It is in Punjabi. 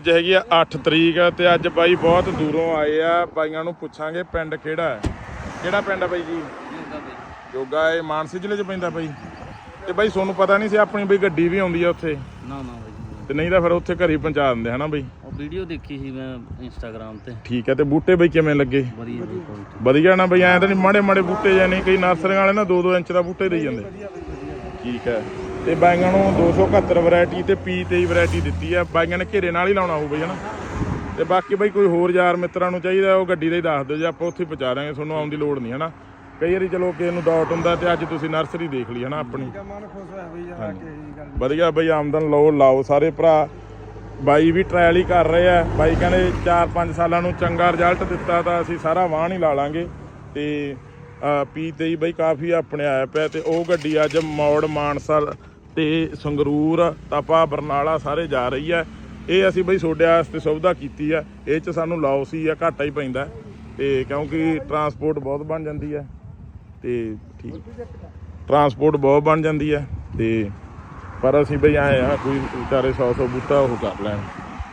ਅੱਜ ਹੈਗੀ ਆ 8 ਤਰੀਕ ਤੇ ਅੱਜ ਬਾਈ ਬਹੁਤ ਦੂਰੋਂ ਆਏ ਆ। ਬਾਈਆਂ ਨੂੰ ਪੁੱਛਾਂਗੇ ਪਿੰਡ ਕਿਹੜਾ ਹੈ? ਕਿਹੜਾ ਪਿੰਡ ਆ ਬਾਈ ਜੀ? ਜੋਗਾ ਇਹ ਮਾਨਸਾ ਜ਼ਿਲ੍ਹੇ 'ਚ ਪੈਂਦਾ ਬਾਈ। ਤੇ ਬਾਈ ਤੁਹਾਨੂੰ ਪਤਾ ਨਹੀਂ ਸੀ ਆਪਣੀ ਬਈ ਗੱਡੀ ਵੀ ਆਉਂਦੀ ਆ ਉੱਥੇ? ਨਾ ਨਾ ਬਾਈ ਤੇ ਨਹੀਂ ਤਾਂ ਫਿਰ ਉੱਥੇ ਘਰੇ ਹੀ ਪਹੁੰਚਾ ਦਿੰਦੇ ਹਨਾ ਬਾਈ? ਉਹ ਵੀਡੀਓ ਦੇਖੀ ਸੀ ਮੈਂ ਇੰਸਟਾਗ੍ਰਾਮ ਤੇ। ਠੀਕ ਹੈ ਤੇ ਬੂਟੇ ਬਈ ਕਿਵੇਂ ਲੱਗੇ? ਵਧੀਆ ਨਾ ਬਈ ਐਂ ਤਾਂ ਨਹੀਂ ਮਾੜੇ ਮਾੜੇ ਬੂਟੇ ਜਾਂ ਨਹੀਂ ਕਈ ਨਰਸਰੀਆਂ ਵਾਲੇ ਨਾ 2-2 ਇੰਚ ਦਾ ਬੂਟੇ ਦੇਈ ਜਾਂਦੇ। ਠੀਕ ਹੈ। ਤੇ ਬਾਈਆਂ ਨੂੰ 271 ਵੈਰਾਈਟੀ ਤੇ P23 ਵੈਰਾਈਟੀ ਦਿੱਤੀ ਆ। ਬਾਈਆਂ ਨੇ ਘੇਰੇ ਨਾਲ ਹੀ ਲਾਉਣਾ ਹੋਊ ਬਈ ਹਨਾ? ਤੇ ਬਾਕੀ ਬਈ ਕੋਈ ਹੋਰ ਯਾਰ ਮਿੱਤਰਾਂ ਨੂੰ ਚਾਹੀਦਾ ਉਹ ਗੱਡੀ ਦਾ ਹੀ ਦੱਸ ਦਿਓ ਜੇ ਆਪਾਂ ਉੱਥੇ ਪਹੁੰਚਾ ਦਾਂਗੇ ਤੁਹਾਨੂੰ ਆਉਣ ਦੀ ਲੋੜ ਨਹੀਂ ਹਨਾ? ਕਈ ਵਾਰੀ ਚਲੋ ਕਿਸੇ ਨੂੰ ਡਾਊਟ ਹੁੰਦਾ ਤੇ ਅੱਜ ਤੁਸੀਂ ਨਰਸਰੀ ਦੇਖ ਲਈ ਹਨਾ ਆਪਣੀ। ਵਧੀਆ ਬਈ ਆਮਦਨ ਲਓ ਲਾਓ ਸਾਰੇ ਭਰਾ। ਬਾਈ ਵੀ ਟ੍ਰਾਇਲ ਹੀ ਕਰ ਰਹੇ ਆ। ਬਾਈ ਕਹਿੰਦੇ 4-5 ਸਾਲਾਂ ਨੂੰ ਚੰਗਾ ਰਿਜ਼ਲਟ ਦਿੱਤਾ ਤਾਂ ਅਸੀਂ ਸਾਰਾ ਵਾਹਣ ਹੀ ਲਾ ਲਾਂਗੇ। ਤੇ ਪੀ ਤੇ ਹੀ ਬਈ ਕਾਫੀ ਆਪਣੇ ਆਇਆ ਪਿਆ ਤੇ ਉਹ ਗੱਡੀ ਅੱਜ ਮੌੜ ਮਾਨਸਾ ਤੇ ਸੰਗਰੂਰ, ਤਪਾ, ਬਰਨਾਲਾ ਸਾਰੇ ਜਾ ਰਹੀ ਹੈ। ਇਹ ਅਸੀਂ ਬਈ ਸੋਡੇ ਵਾਸਤੇ ਸੁਵਿਧਾ ਕੀਤੀ ਹੈ। ਇਹ ਚ ਸਾਨੂੰ ਲਾਸ ਹੀ ਆ ਘਾਟਾ ਹੀ ਪੈਂਦਾ ਤੇ ਕਿਉਂਕਿ ਟਰਾਂਸਪੋਰਟ ਬਹੁਤ ਬਣ ਜਾਂਦੀ ਹੈ। ਤੇ ਠੀਕ। ਟਰਾਂਸਪੋਰਟ ਬਹੁਤ ਬਣ ਜਾਂਦੀ ਹੈ। ਤੇ ਪਰ ਅਸੀਂ ਬਈ ਆਏ ਆ ਕੋਈ ਵਿਚਾਰੇ 100 100 ਬੂਟਾ ਉਹ ਕਰ ਲੈਣ।